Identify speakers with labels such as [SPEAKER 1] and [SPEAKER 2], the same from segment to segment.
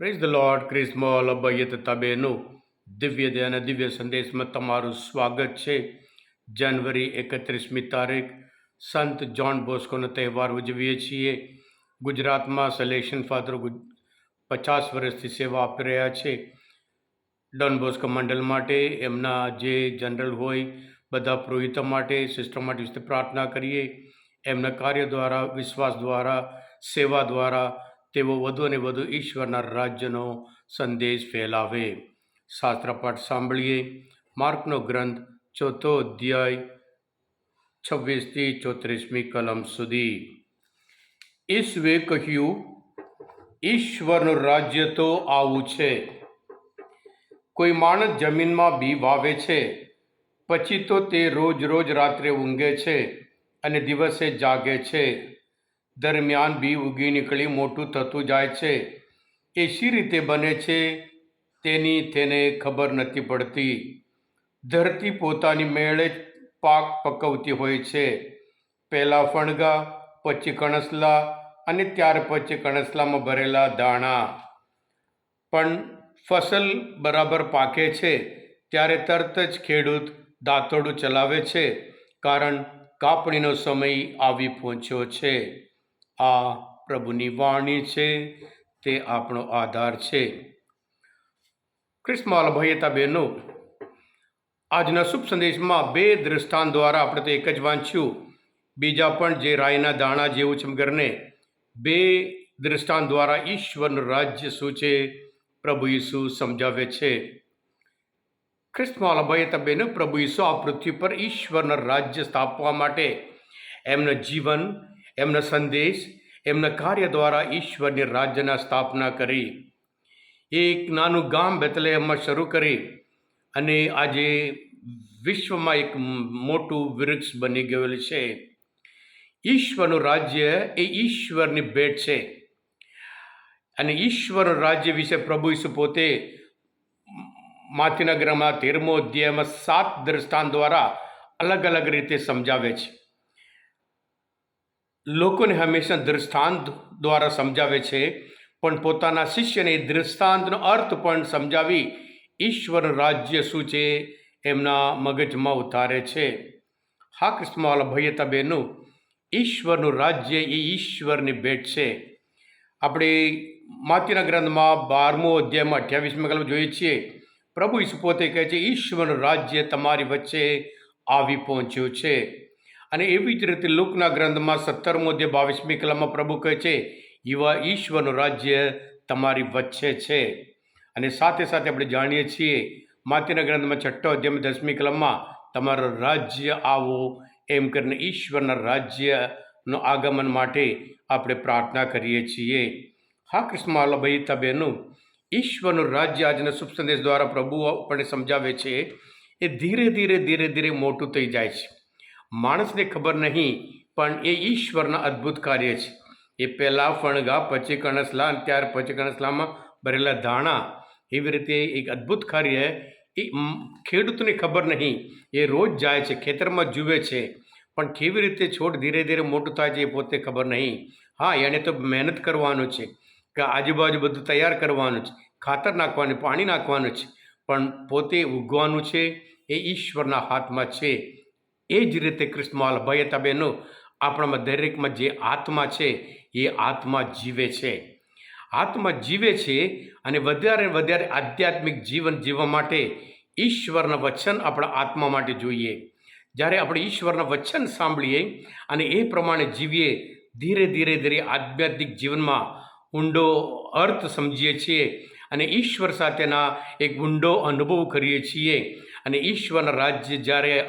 [SPEAKER 1] Praise the lord ક્રિસ્મોલ અભયત તબેનું દિવ્ય અને દિવ્ય સંદેશમાં તમારું સ્વાગત છે જાન્યુઆરી એકત્રીસમી તારીખ સંત જ્હોન બોસ્કોનો તહેવાર ઉજવીએ છીએ ગુજરાતમાં સલેક્શન ફાધર પચાસ વર્ષથી સેવા આપી રહ્યા છે ડોન બોસ્કો મંડળ માટે એમના જે જનરલ હોય બધા પુરોહિતો માટે સિસ્ટમ માટે પ્રાર્થના કરીએ એમના કાર્ય દ્વારા વિશ્વાસ દ્વારા સેવા દ્વારા તેઓ વધુ અને વધુ ઈશ્વરના રાજ્યનો સંદેશ ફેલાવે. શાસ્ત્રપાઠ સાંભળીએ. માર્કનો ગ્રંથ ચોથો અધ્યાય, છવ્વીસથી ચોત્રીસમી કલમ સુધી. ઈશ્વે કહ્યું, ઈશ્વરનું રાજ્ય તો આવું છે. કોઈ માણસ જમીનમાં બી વાવે છે, પછી તો તે રોજ રોજ રાત્રે ઊંઘે છે અને દિવસે જાગે છે. દરમિયાન બી ઉગી નીકળી મોટું થતું જાય છે. એ શી રીતે બને છે? તેની તેને ખબર નથી પડતી. ધરતી પોતાની મેળે જ પાક પકવતી હોય છે. પહેલાં ફણગા, પછી કણસલા અને ત્યાર પછી કણસલામાં ભરેલા દાણા. પણ ફસલ બરાબર પાકે છે, ત્યારે તરત જ ખેડૂત દાંતોડું ચલાવે છે, કારણ કાપણીનો સમય આવી પહોંચ્યો છે. આ પ્રભુની વાણી છે, તે આપણો આધાર છે. ક્રિસ્માલ ભયતા બહેનો આજના શુભ સંદેશમાં બે દ્રષ્ટાંત દ્વારા આપણે તો એક જ વાંચ્યું. બીજા પણ જે રાયના દાણા જેવું ચમગરને બે દ્રષ્ટાંત દ્વારા ઈશ્વરનું રાજ્ય શું છે, પ્રભુ ઈસુ સમજાવે છે. ખ્રિસ્તમાં ભયતા બહેનો પ્રભુ ઈસુ આ પૃથ્વી પર ઈશ્વરના રાજ્ય સ્થાપવા માટે એમના જીવન એમના સંદેશ એમના કાર્ય દ્વારા ઈશ્વરની રાજ્યના સ્થાપના કરી. એક નાનું ગામ બેતલેહમમાં શરૂ કરી અને આજે વિશ્વમાં એક મોટું વૃક્ષ બની ગયેલું છે. ઈશ્વરનું રાજ્ય એ ઈશ્વરની ભેટ છે. અને ઈશ્વરનું રાજ્ય વિશે પ્રભુ ઈસુ પોતે માથીનગરમાં તેરમો અધ્યાયમાં સાત દ્રષ્ટાંત દ્વારા અલગ અલગ રીતે સમજાવે છે. લોકોને હંમેશા દૃષ્ટાંત દ્વારા સમજાવે છે, પણ પોતાના શિષ્યને દૃષ્ટાંતનો અર્થ પણ સમજાવી ઈશ્વર રાજ્ય શું છે એમના મગજમાં ઉતારે છે. હા, કૃષ્ણવાલા ભૈયતા બહેનો, ઈશ્વરનું રાજ્ય એ ઈશ્વરની ભેટ છે. આપણે માતીના ગ્રંથમાં બારમો અધ્યાયમાં અઠ્યાવીસમાં કલમ જોઈએ છીએ. પ્રભુ ઈસુ પોતે કહે છે, ઈશ્વરનું રાજ્ય તમારી વચ્ચે આવી પહોંચ્યું છે. અને એવી જ રીતે લુકના ગ્રંથમાં સત્તરમો અધ્યાય બાવીસમી કલામાં પ્રભુ કહે છે યુવા ઈશ્વરનું રાજ્ય તમારી વચ્ચે છે. અને સાથે સાથે આપણે જાણીએ છીએ માતીના ગ્રંથમાં છઠ્ઠો અધ્યાય દસમી કલમમાં તમારું રાજ્ય આવો. એમ કરીને ઈશ્વરના રાજ્યનો આગમન માટે આપણે પ્રાર્થના કરીએ છીએ. હા, કૃષ્ણ ભાઈ તબેનું ઈશ્વરનું રાજ્ય આજના શુભ સંદેશ દ્વારા પ્રભુ આપણને સમજાવે છે, એ ધીરે ધીરે ધીરે ધીરે મોટું થઈ જાય છે. માણસને ખબર નહીં, પણ એ ઈશ્વરના અદ્ભુત કાર્ય છે. એ પહેલાં ફણગા, પછી કણસલા અને ત્યાર પછી કણસલામાં ભરેલા ધાણા. એવી રીતે એક અદ્ભુત કાર્ય એ ખેડૂતને ખબર નહીં. એ રોજ જાય છે, ખેતરમાં જુએ છે. પણ કેવી રીતે છોડ ધીરે ધીરે મોટું થાય છે એ પોતે ખબર નહીં. હા એણે તો મહેનત કરવાનું છે કે આજુબાજુ બધું તૈયાર કરવાનું છે. ખાતર નાખવાનું, પાણી નાખવાનું છે. પણ પોતે ઉગવાનું છે એ ઈશ્વરના હાથમાં છે. એ જ રીતે કૃષ્ણમાલ ભયતા બહેનો આપણામાં દરેકમાં જે આત્મા છે, એ આત્મા જીવે છે. આત્મા જીવે છે અને વધારે વધારે આધ્યાત્મિક જીવન જીવવા માટે ઈશ્વરના વચન આપણા આત્મા માટે જોઈએ. જ્યારે આપણે ઈશ્વરના વચન સાંભળીએ અને એ પ્રમાણે જીવીએ, ધીરે ધીરે ધીરે આધ્યાત્મિક જીવનમાં ઊંડો અર્થ સમજીએ છીએ અને ઈશ્વર સાથેના એક ઊંડો અનુભવ કરીએ છીએ. અને ઈશ્વરના રાજ્ય જ્યારે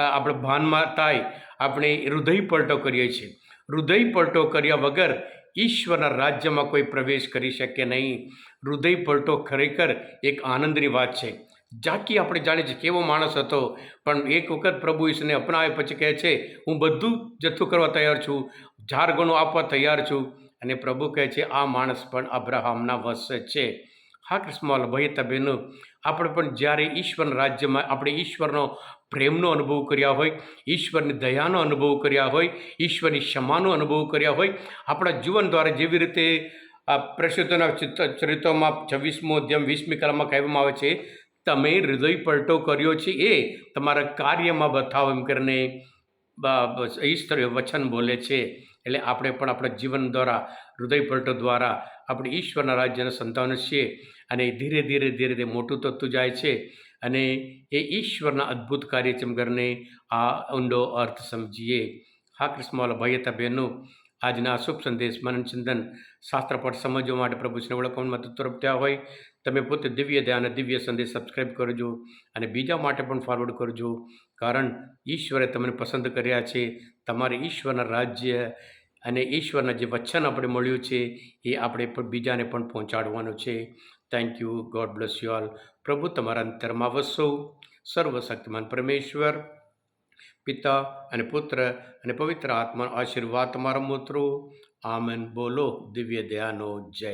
[SPEAKER 1] આપણે ભાનમાં થાય આપણે હૃદય પલટો કરીએ છીએ. હૃદય પલટો કર્યા વગર ઈશ્વરના રાજ્યમાં કોઈ પ્રવેશ કરી શકે નહીં. હૃદય પલટો ખરેખર એક આનંદની વાત છે. જાકી આપણે જાણીએ છીએ કેવો માણસ હતો, પણ એક વખત પ્રભુ ઈશ્વરને અપનાવે પછી કહે છે, હું બધું જથ્થું કરવા તૈયાર છું ઝારગણો આપવા તૈયાર છું. અને પ્રભુ કહે છે, આ માણસ પણ અબ્રાહમના વશ છે. હા, કૃષ્ણ, ભાઈ તબેનો, આપણે પણ જ્યારે ઈશ્વરના રાજ્યમાં, આપણે ઈશ્વરનો પ્રેમનો અનુભવ કર્યા હોય, ઈશ્વરની દયાનો અનુભવ કર્યા હોય, ઈશ્વરની ક્ષમાનો અનુભવ કર્યા હોય, આપણા જીવન દ્વારા જેવી રીતે આ પ્રસિદ્ધના ચરિત્રોમાં છવ્વીસમો અધ્યમ વીસમી કલામાં કહેવામાં આવે છે, તમે હૃદય પલટો કર્યો છે, એ તમારા કાર્યમાં બતાવો એમ કરીને વચન બોલે છે. એટલે આપણે પણ આપણા જીવન દ્વારા, હૃદય પલટો દ્વારા આપણે ઈશ્વરના રાજ્યના સંતાન છીએ અને ધીરે ધીરે ધીરે ધીરે મોટું થતું જાય છે અને એ ઈશ્વરના અદ્ભુત કાર્ય છે કરીને આ ઊંડો અર્થ સમજીએ. હા, કૃષ્ણવાલા ભાઈ હતા બહેનો આજના શુભ સંદેશ મનન ચિંતન શાસ્ત્રપાઠ સમજવા માટે પ્રભુશ્રીને ઓળખવામાં મદદ તરફ હોય. તમે પોતે દિવ્ય ધ્યાન દિવ્ય સંદેશ સબસ્ક્રાઈબ કરજો અને બીજા માટે પણ ફોરવર્ડ કરજો. કારણ ઈશ્વરે તમને પસંદ કર્યા છે. તમારે ઈશ્વરના રાજ્ય અને ઈશ્વરના જે વચન આપણે મળ્યું છે, એ આપણે પણ બીજાને પણ પહોંચાડવાનું છે. Thank you God bless you all પ્રભુ, તમારા અંતરમાં વસો. સર્વશક્તિમાન પરમેશ્વર. પિતા અને પુત્ર અને પવિત્ર આત્માનો આશીર્વાદ તમારા મિત્રો. આમન. બોલો દિવ્ય દયાનો જય.